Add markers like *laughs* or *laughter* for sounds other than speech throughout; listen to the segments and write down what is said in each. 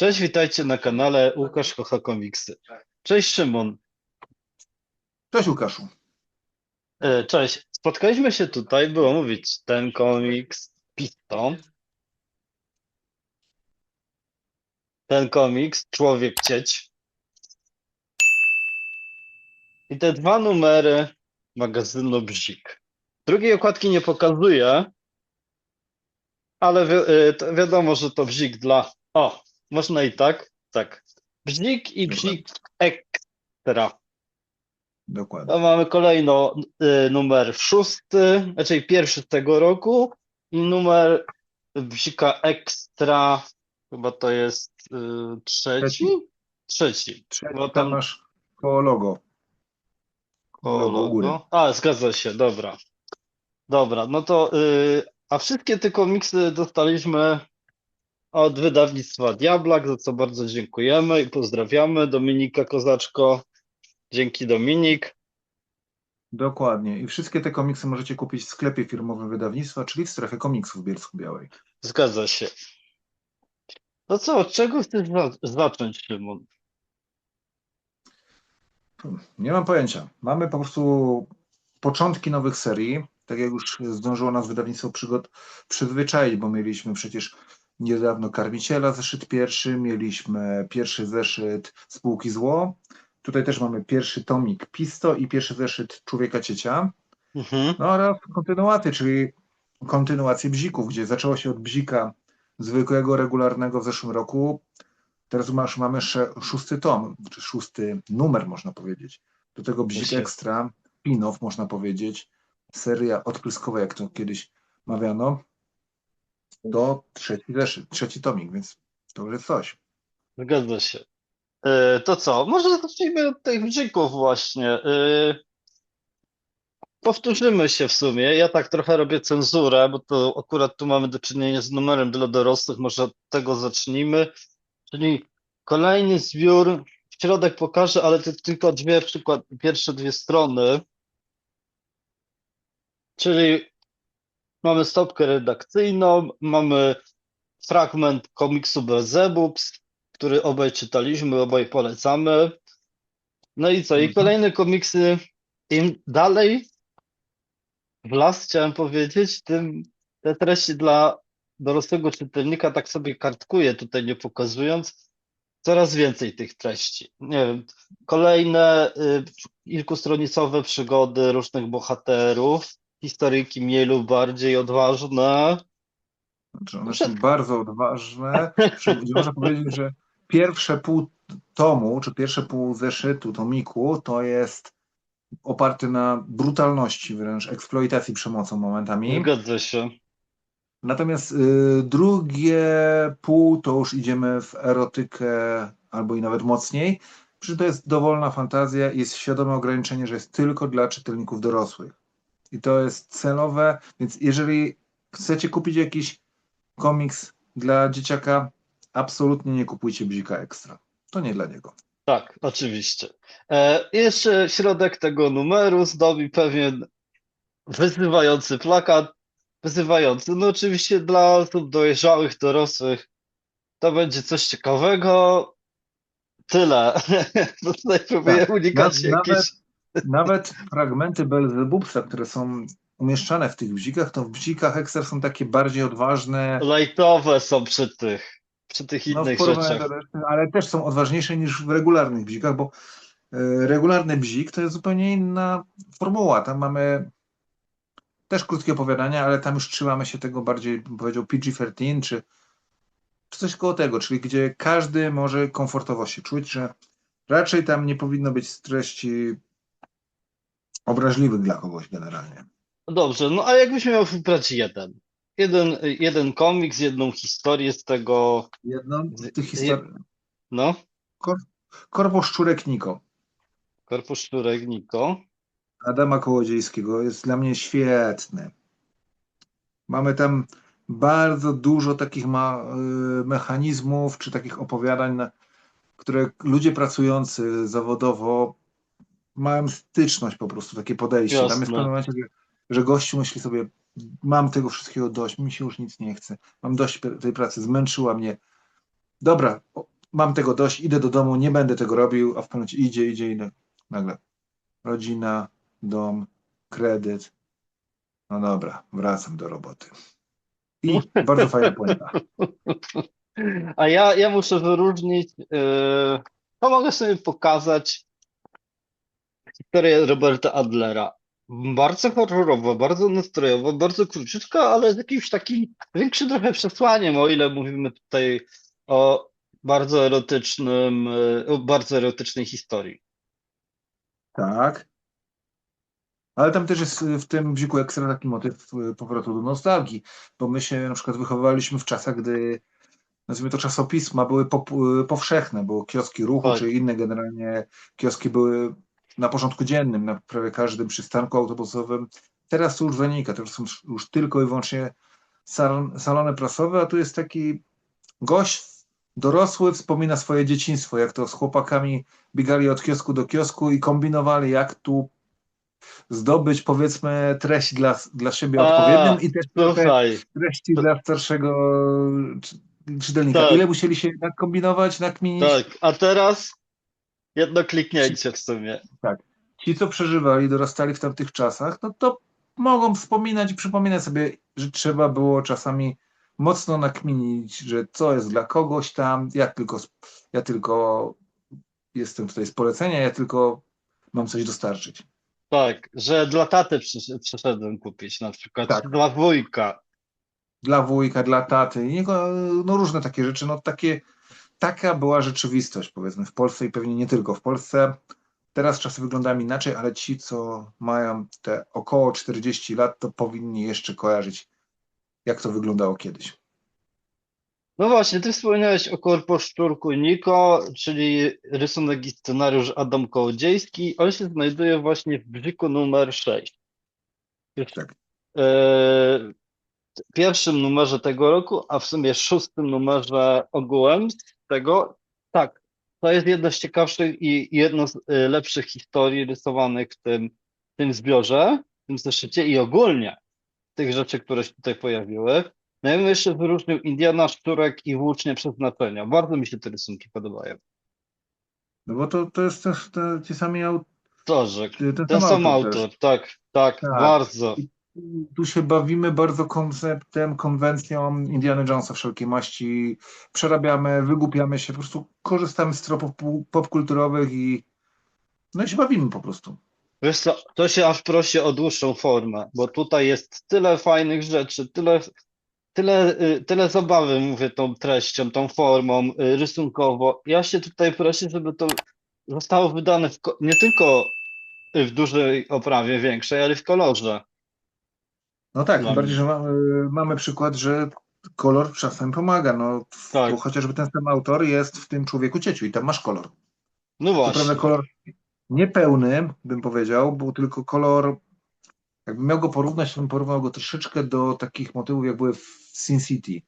Cześć, witajcie na kanale Łukasz Kocha Komiksy. Cześć Szymon. Cześć Łukaszu. E, Cześć. Spotkaliśmy się tutaj, było mówić ten komiks Piston. Ten komiks Człowiek Cieć. I te dwa numery magazynu Bzik. Drugiej okładki nie pokazuję, ale wi e, wiadomo, że to Bzik dla... O, można i tak. Tak. Bzik i Bzik Ekstra. Dokładnie. Mamy kolejno y, numer szósty, znaczy pierwszy z tego roku i numer Bzika Ekstra, chyba to jest y, trzeci? Trzeci. Trzeci. Bo tam masz koło logo. koło logo u góry. A, zgadza się, dobra. Dobra, no to, y, a wszystkie te komiksy dostaliśmy od wydawnictwa Diablak, za co bardzo dziękujemy i pozdrawiamy Dominika Kozaczko. Dzięki Dominik. Dokładnie. I wszystkie te komiksy możecie kupić w sklepie firmowym wydawnictwa, czyli w strefie komiksów w Bielsku-Białej. Zgadza się. No co, od czego chcesz za- zacząć, Szymon? Nie mam pojęcia. Mamy po prostu początki nowych serii. Tak jak już zdążyło nas wydawnictwo przygo- przyzwyczaić, bo mieliśmy przecież niedawno Karmiciela, zeszyt pierwszy, mieliśmy pierwszy zeszyt Spółki Zło. Tutaj też mamy pierwszy tomik Pisto i pierwszy zeszyt Człowieka Ciecia. Mhm. No oraz kontynuaty, czyli kontynuację bzików, gdzie zaczęło się od bzika zwykłego, regularnego w zeszłym roku. Teraz masz, mamy szósty tom, czy szósty numer, można powiedzieć. Do tego bzik ekstra, spin-off, można powiedzieć, seria odpryskowa, jak to kiedyś mawiano, do trzeci trzeci tomik, więc to już jest coś. Zgadza się. E, to co, może zacznijmy od tych bzików właśnie. E, powtórzymy się w sumie. Ja tak trochę robię cenzurę, bo to akurat tu mamy do czynienia z numerem dla dorosłych. Może od tego zacznijmy. Czyli kolejny zbiór. W środek pokażę, ale to tylko dwie, przykład, pierwsze dwie strony. Czyli mamy stopkę redakcyjną, mamy fragment komiksu Beelzebubs, który obaj czytaliśmy, obaj polecamy. No i co? I Mhm. kolejne komiksy, im dalej w las chciałem powiedzieć, tym te treści dla dorosłego czytelnika tak sobie kartkuję, tutaj nie pokazując, coraz więcej tych treści. Nie wiem, kolejne y, kilkustronicowe przygody różnych bohaterów, historyjki mniej lub bardziej odważne. Znaczy one są bardzo odważne. Można powiedzieć, że pierwsze pół tomu, czy pierwsze pół zeszytu, tomiku, to jest oparty na brutalności, wręcz eksploitacji przemocą momentami. Zgadza się. Natomiast y, drugie pół to już idziemy w erotykę albo i nawet mocniej. Przy to jest dowolna fantazja i jest świadome ograniczenie, że jest tylko dla czytelników dorosłych. I to jest celowe, więc jeżeli chcecie kupić jakiś komiks dla dzieciaka, absolutnie nie kupujcie Bzika Ekstra. To nie dla niego. Tak, oczywiście. E, jeszcze środek tego numeru zdobi pewien wyzywający plakat. Wyzywający, no oczywiście dla osób dojrzałych, dorosłych to będzie coś ciekawego. Tyle. *laughs* Tutaj próbuję Tak, unikać na- nawet- jakichś... Nawet fragmenty Belzebubsa, które są umieszczane w tych bzikach, to w bzikach Ekstra są takie bardziej odważne, Lightowe są przy tych, przy tych No, innych porównaniu rzeczach. do ale też są odważniejsze niż w regularnych bzikach, bo e, regularny bzik to jest zupełnie inna formuła. Tam mamy też krótkie opowiadania, ale tam już trzymamy się tego bardziej, bym powiedział, PG-13 czy, czy coś koło tego, czyli gdzie każdy może komfortowo się czuć, że raczej tam nie powinno być treści obraźliwych dla kogoś generalnie. No Dobrze, no a jakbyś miał wybrać jeden? Jeden, jeden komiks, jedną historię z tego, Jedną z tych historii. no, Korpo Szczurek Niko. Korpus Szczurek Niko. Adama Kołodziejskiego jest dla mnie świetny. Mamy tam bardzo dużo takich ma, y, mechanizmów czy takich opowiadań, które ludzie pracujący zawodowo mają styczność po prostu, takie podejście. Tam jest w Jasne. pewnym momencie, że, że gościu myśli sobie, mam tego wszystkiego dość, mi się już nic nie chce, mam dość tej pracy, zmęczyła mnie. Dobra, mam tego dość, idę do domu, nie będę tego robił, a w pewnym momencie idzie, idzie, idę. Nagle rodzina, dom, kredyt. No dobra, wracam do roboty. I *laughs* bardzo fajna puenta. A ja, ja muszę wyróżnić, yy, to mogę sobie pokazać historię Roberta Adlera. Bardzo horrorowa, bardzo nastrojowa, bardzo króciutka, ale z jakimś takim większym trochę przesłaniem, o ile mówimy tutaj o bardzo erotycznym, o bardzo erotycznej historii. Tak. Ale tam też jest w tym bziku ekstra taki motyw y, powrotu do nostalgii, bo my się na przykład wychowywaliśmy w czasach, gdy nazwijmy to czasopisma były y, powszechne, bo kioski ruchu Tak. czy inne generalnie kioski były na porządku dziennym, na prawie każdym przystanku autobusowym. Teraz to już zanika, to już są już tylko i wyłącznie sal, salony prasowe, a tu jest taki gość dorosły, wspomina swoje dzieciństwo, jak to z chłopakami biegali od kiosku do kiosku i kombinowali, jak tu zdobyć powiedzmy treść dla, dla siebie odpowiednią i też Słuchaj, treści dla starszego czy- czytelnika. Tak. Ile musieli się nakombinować, nakminić? tak, a teraz jedno kliknięcie w sumie. Ci, co przeżywali, dorastali w tamtych czasach, no to mogą wspominać i przypominać sobie, że trzeba było czasami mocno nakminić, że co jest dla kogoś tam, ja tylko, ja tylko jestem tutaj z polecenia, ja tylko mam coś dostarczyć. Tak, że dla taty przysz- przyszedłem kupić na przykład, Tak. dla wujka. Dla wujka, dla taty, no różne takie rzeczy, no takie, taka była rzeczywistość powiedzmy w Polsce i pewnie nie tylko w Polsce. Teraz czasy wyglądają inaczej, ale ci, co mają te około 40 lat, to powinni jeszcze kojarzyć, jak to wyglądało kiedyś. No właśnie, ty wspomniałeś o Korpo Szczurku Niko, czyli rysunek i scenariusz Adam Kołodziejski. On się znajduje właśnie w Brziku numer 6. Tak. w pierwszym numerze tego roku, a w sumie szóstym numerze ogółem tego. Tak, to jest jedna z ciekawszych i jedno z y, lepszych historii rysowanych w tym, w tym zbiorze, w tym zeszycie i ogólnie tych rzeczy, które się tutaj pojawiły. No ja bym jeszcze wyróżnił Indiana Szczurek i Włócznie Przeznaczenia. Bardzo mi się te rysunki podobają. No bo to, to jest też te, ci sami aut, Torzek, ten, ten sam autor też. autor, tak, tak, Tak. bardzo. Tu się bawimy bardzo konceptem, konwencją Indiana Jonesa wszelkiej maści. Przerabiamy, wygłupiamy się, po prostu korzystamy z tropów popkulturowych i no i się bawimy po prostu. Wiesz co, to się aż prosi o dłuższą formę, bo tutaj jest tyle fajnych rzeczy, tyle, tyle, y, tyle zabawy, mówię, tą treścią, tą formą, y, rysunkowo. Ja się tutaj proszę, żeby to zostało wydane w, nie tylko w dużej oprawie większej, ale w kolorze. No tak, tym bardziej, że mamy, mamy przykład, że kolor czasem pomaga. No, Tak. chociażby ten sam autor jest w tym człowieku cieciu i tam masz kolor. No właśnie, kolor niepełny, bym powiedział, był tylko kolor, jakbym miał go porównać, to bym porównał go troszeczkę do takich motywów, jak były w Sin City,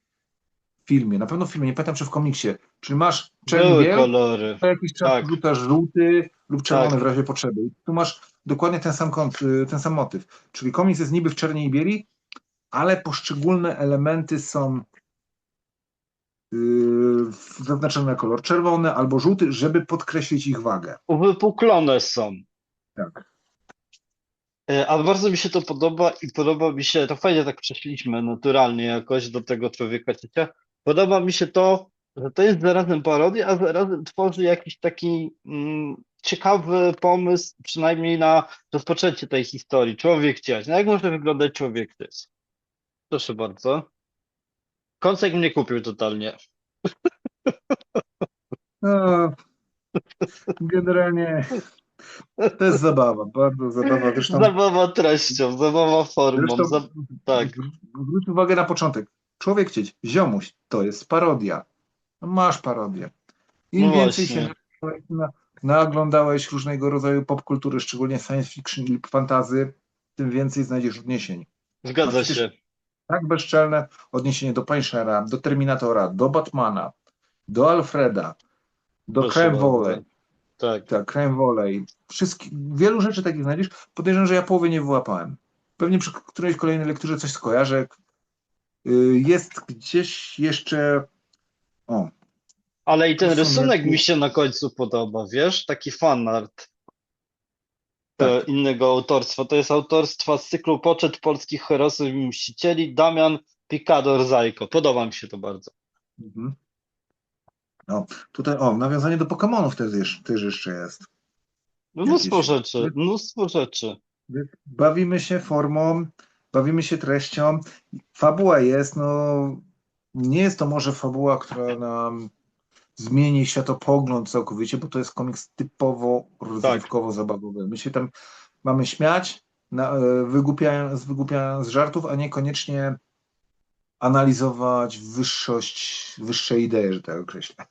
filmie, na pewno w filmie, nie pamiętam czy w komiksie, czyli masz były czerwień, kolory. co jakiś czas tak. rzucasz żółty lub czerwony Tak. w razie potrzeby. I tu masz dokładnie ten sam, kąt, y, ten sam motyw, czyli komiks jest niby w czerni i bieli, ale poszczególne elementy są yy, zaznaczone na kolor czerwony albo żółty, żeby podkreślić ich wagę. Uwypuklone są. Tak. Ale bardzo mi się to podoba i podoba mi się, to fajnie tak przeszliśmy naturalnie jakoś do tego człowieka ciecia. Podoba mi się to, że to jest zarazem parodia, a zarazem tworzy jakiś taki mm, ciekawy pomysł, przynajmniej na rozpoczęcie tej historii. Człowiek cieć. No jak może wyglądać człowiek cieć? Proszę bardzo. Kąsek mnie kupił totalnie. No, generalnie to jest zabawa, bardzo zabawa. Zresztą, Zabawa treścią, zabawa formą. zresztą Za... tak. zwróć uwagę na początek. Człowiek cieć, ziomuś, to jest parodia. No Masz parodię. Im No więcej się na, naoglądałeś różnego rodzaju popkultury, szczególnie science fiction lub fantazy, tym więcej znajdziesz odniesień. Zgadza przecież- się. Tak bezczelne odniesienie do Punishera, do Terminatora, do Batmana, do Alfreda, do Crime. Volley. Tak. Tak, creme volley. Wszystkich, wielu rzeczy takich znajdziesz. Podejrzewam, że ja połowy nie wyłapałem. Pewnie przy którejś kolejnej lekturze coś skojarzę. Y, Jest gdzieś jeszcze. O. Ale i ten To rysunek mi się na końcu podoba, wiesz? Taki fanart Tak. e, innego autorstwa. To jest autorstwa z cyklu Poczet Polskich Herosów i Mścicieli, Damian Picador Zajko. Podoba mi się to bardzo. Mhm. No, tutaj, o, nawiązanie do Pokemonów też, jeszcze- też jeszcze jest. No, Mnóstwo Jakieś- rzeczy, mnóstwo rzeczy. Bawimy się formą, bawimy się treścią. Fabuła jest, no, nie jest to może fabuła, która nam zmieni światopogląd całkowicie, bo to jest komiks typowo rozrywkowo-zabawowy. My się tam mamy śmiać, na, e, wygłupiając, wygłupiając z żartów, a niekoniecznie analizować wyższość, wyższe idee, że tak określę.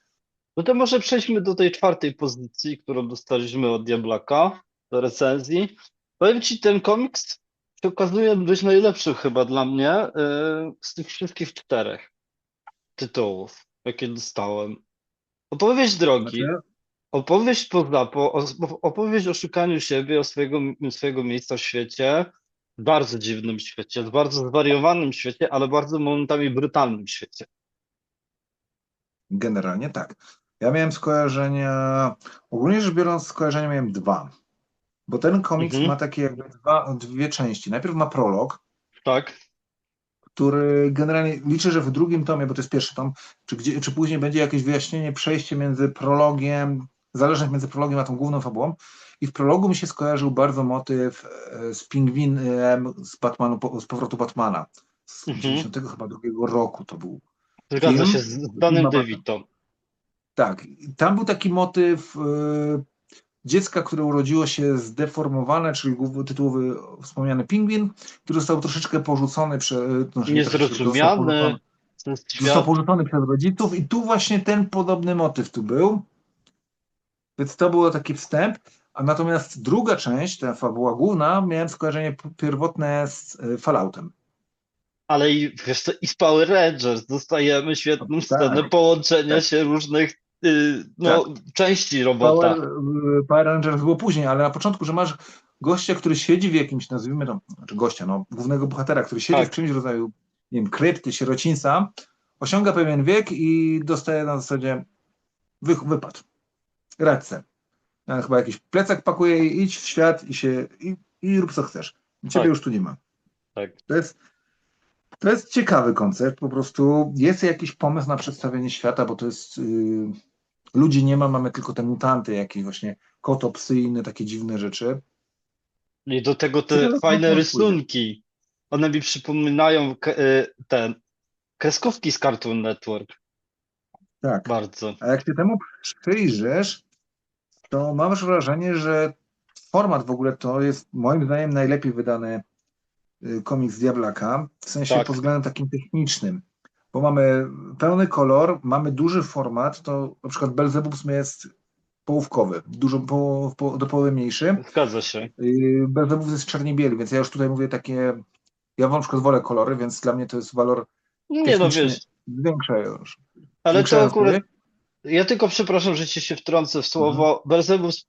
No to może przejdźmy do tej czwartej pozycji, którą dostaliśmy od Diablaka do recenzji. Powiem Ci, ten komiks się okazuje być najlepszy chyba dla mnie yy, z tych wszystkich czterech tytułów, jakie dostałem. Opowieść drogi, Znaczy, opowieść poza, po, opowieść o szukaniu siebie, o swojego, swojego miejsca w świecie, bardzo dziwnym świecie, bardzo zwariowanym świecie, ale bardzo momentami brutalnym świecie. Generalnie tak. Ja miałem skojarzenia, ogólnie rzecz biorąc, skojarzenia miałem dwa. Bo ten komiks Mhm. ma takie jakby dwa, dwie części. Najpierw ma prolog, Tak? który generalnie liczę, że w drugim tomie, bo to jest pierwszy tom, czy, gdzie, czy później będzie jakieś wyjaśnienie, przejście między prologiem, zależność między prologiem a tą główną fabułą. I w prologu mi się skojarzył bardzo motyw e, z pingwinem z, Batmanu, z powrotu Batmana. Z Mhm. 90 chyba drugiego roku to był. Zgadza Film się z ma- DeVito. Tak, tam był taki motyw e, dziecka, które urodziło się zdeformowane, czyli tytułowy wspomniany pingwin, który został troszeczkę porzucony przez... Nie troszeczkę, został Niezrozumiany porzucony- przez Został świat. porzucony przez rodziców i tu właśnie ten podobny motyw tu był. Więc to było taki wstęp. A natomiast druga część, ta fabuła główna, miałem skojarzenie pierwotne z e, Falloutem. Ale i, wiesz co, i z Power Rangers dostajemy świetną Tak. scenę połączenia Tak. się różnych y, no, części robota. Power, e, Power Rangers było później, ale na początku, że masz gościa, który siedzi w jakimś, nazwijmy to, znaczy gościa, no, głównego bohatera, który siedzi Tak. w czymś rodzaju, nie wiem, krypty, sierocińca, osiąga pewien wiek i dostaje na zasadzie wy, wypad. Se. Ja chyba jakiś plecak pakuje i idź w świat i się i, i rób co chcesz. Ciebie Tak. już tu nie ma. Tak. To jest, to jest ciekawy koncept. Po prostu jest jakiś pomysł na przedstawienie świata, bo to jest. Yy, ludzi nie ma, mamy tylko te mutanty, jakieś właśnie koto, psy i inne takie dziwne rzeczy. I do tego te fajne rysunki. One mi przypominają y, ten kreskówki z Cartoon Network. Tak. Bardzo. A jak się temu przyjrzysz, to mam wrażenie, że format w ogóle to jest moim zdaniem najlepiej wydany y, komiks Diablaka, w sensie Tak. pod względem takim technicznym, bo mamy pełny kolor, mamy duży format, to na przykład Belzebub jest połówkowy, dużo po, po, do połowy mniejszy. Zgadza się. Belzebub jest czarnie-bieli, więc ja już tutaj mówię takie, ja na przykład wolę kolory, więc dla mnie to jest walor Nie no wiesz, zwiększający. ale to akurat Ja tylko przepraszam, że ci się wtrącę w słowo. Mhm. Belzebus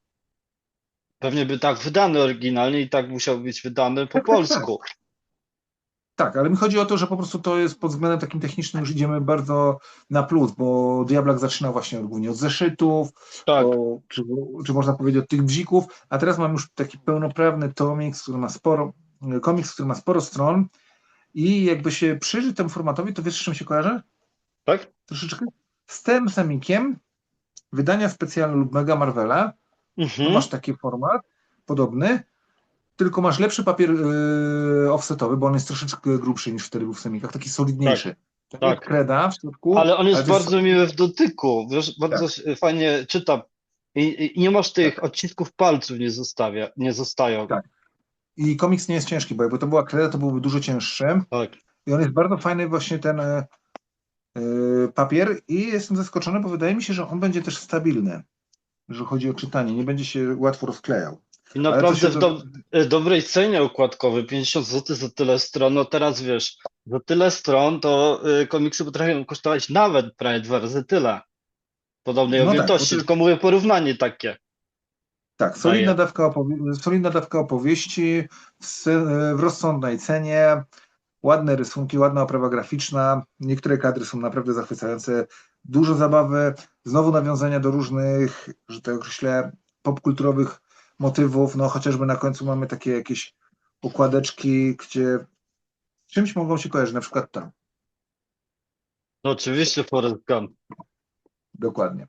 pewnie by tak wydany oryginalnie i tak musiał być wydany po Tak, tak, polsku. Tak, ale mi chodzi o to, że po prostu to jest pod względem takim technicznym już idziemy bardzo na plus, bo Diablak zaczyna właśnie głównie od zeszytów, Tak, o, czy, czy można powiedzieć od tych bzików, a teraz mam już taki pełnoprawny tomiks, który ma sporo, komiks, który ma sporo stron i jakby się przyjrzeć temu formatowi, to wiesz, z czym się kojarzy? tak? Troszeczkę z tym samikiem wydania specjalne lub Mega Marvela, Mhm. masz taki format podobny, tylko masz lepszy papier yy, offsetowy, bo on jest troszeczkę grubszy niż wtedy był w semikach, taki solidniejszy. Tak. jest kreda w środku. Ale on jest to bardzo miły w dotyku. Wiesz, bardzo się fajnie czyta. I, I nie masz tych odcisków palców nie zostawia, nie zostają. Tak. I komiks nie jest ciężki, bo jakby to była kreda, to byłby dużo cięższy. Tak. I on jest bardzo fajny właśnie ten e, papier i jestem zaskoczony, bo wydaje mi się, że on będzie też stabilny, jeżeli chodzi o czytanie, nie będzie się łatwo rozklejał. I naprawdę w do- do, dobrej cenie okładkowej, 50 zł za tyle stron. No teraz wiesz, za tyle stron to y, komiksy potrafią kosztować nawet prawie dwa razy tyle. Podobnej No tak, objętości, jest- tylko mówię porównanie takie. Tak, solidna dawka, opowie- solidna dawka opowieści w, w rozsądnej cenie. ładne rysunki, ładna oprawa graficzna, niektóre kadry są naprawdę zachwycające, dużo zabawy, znowu nawiązania do różnych, że tak określę, popkulturowych motywów, no chociażby na końcu mamy takie jakieś układeczki, gdzie czymś mogą się kojarzyć, na przykład tam, No oczywiście Forrest Gump. dokładnie.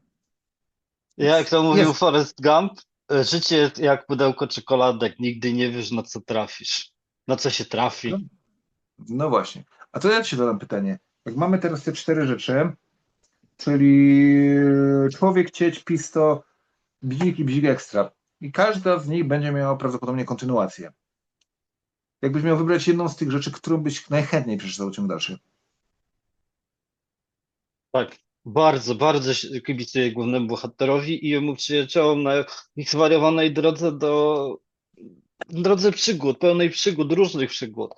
Jak to mówił Jest. Forrest Gump, e, życie jest jak pudełko czekoladek, nigdy nie wiesz na co trafisz, na co się trafi. No. No właśnie. A to ja ci zadam pytanie. Jak mamy teraz te cztery rzeczy, czyli człowiek, cieć, pisto, bzik i bzik ekstra. I każda z nich będzie miała prawdopodobnie kontynuację. Jakbyś miał wybrać jedną z tych rzeczy, którą byś najchętniej przeczytał ciąg dalszy. Tak, bardzo, bardzo kibicuję głównemu bohaterowi i jemu przyjaciołom na ich zwariowanej drodze do drodze przygód, pełnej przygód, różnych przygód.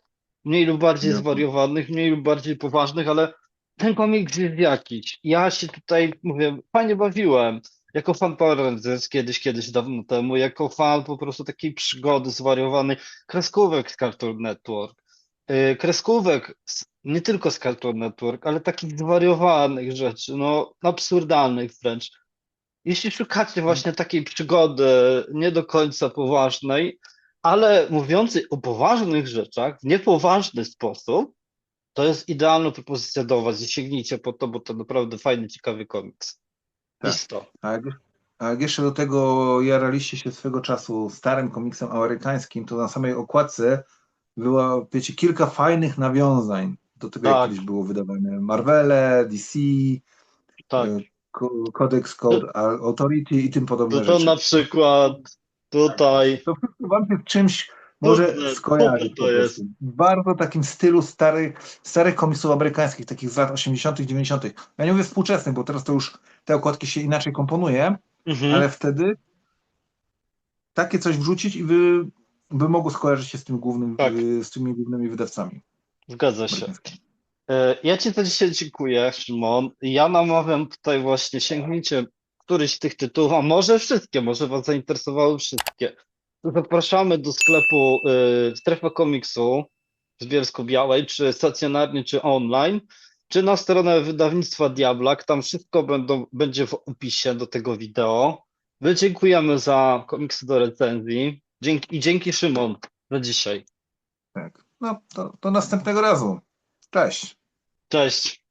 Mniej lub bardziej No. zwariowanych, mniej lub bardziej poważnych, ale ten komiks jest jakiś. Ja się tutaj, mówię, fajnie bawiłem. Jako fan Power Rangers kiedyś, kiedyś dawno temu, jako fan po prostu takiej przygody zwariowanej, kreskówek z Cartoon Network. Yy, kreskówek z, nie tylko z Cartoon Network, ale takich zwariowanych rzeczy, no absurdalnych wręcz. Jeśli szukacie właśnie takiej przygody nie do końca poważnej, ale mówiącej o poważnych rzeczach w niepoważny sposób, to jest idealna propozycja do Was i sięgnijcie po to, bo to naprawdę fajny, ciekawy komiks. Tak. Listo. A jak, a jak jeszcze do tego jaraliście się swego czasu starym komiksem amerykańskim, to na samej okładce było, wiecie, kilka fajnych nawiązań do tego, jak Tak. kiedyś było wydawane Marvele, DC, Tak. e, Codex Code Authority i tym podobne To, to rzeczy. na przykład tutaj. To wszystko wam się z czymś może skojarzyć to jest. W bardzo takim stylu starych, starych komiksów amerykańskich, takich z lat 80., 90. Ja nie mówię współczesnych, bo teraz to już te okładki się inaczej komponuje, Mhm. ale wtedy takie coś wrzucić i wy, by mogło skojarzyć się z tym głównym, Tak. y, z tymi głównymi wydawcami. Zgadza się. E, Ja Ci za dzisiaj dziękuję, Szymon. Ja namawiam tutaj właśnie, sięgnijcie któryś z tych tytułów, a może wszystkie, może Was zainteresowały wszystkie. Zapraszamy do sklepu y, Strefa Komiksu w Bielsko-Białej, czy stacjonarnie, czy online, czy na stronę wydawnictwa Diablak. Tam wszystko będą, będzie w opisie do tego wideo. My dziękujemy za komiksy do recenzji. Dzięki, I dzięki Szymon za dzisiaj. Tak. No, to, to następnego razu. Cześć. Cześć.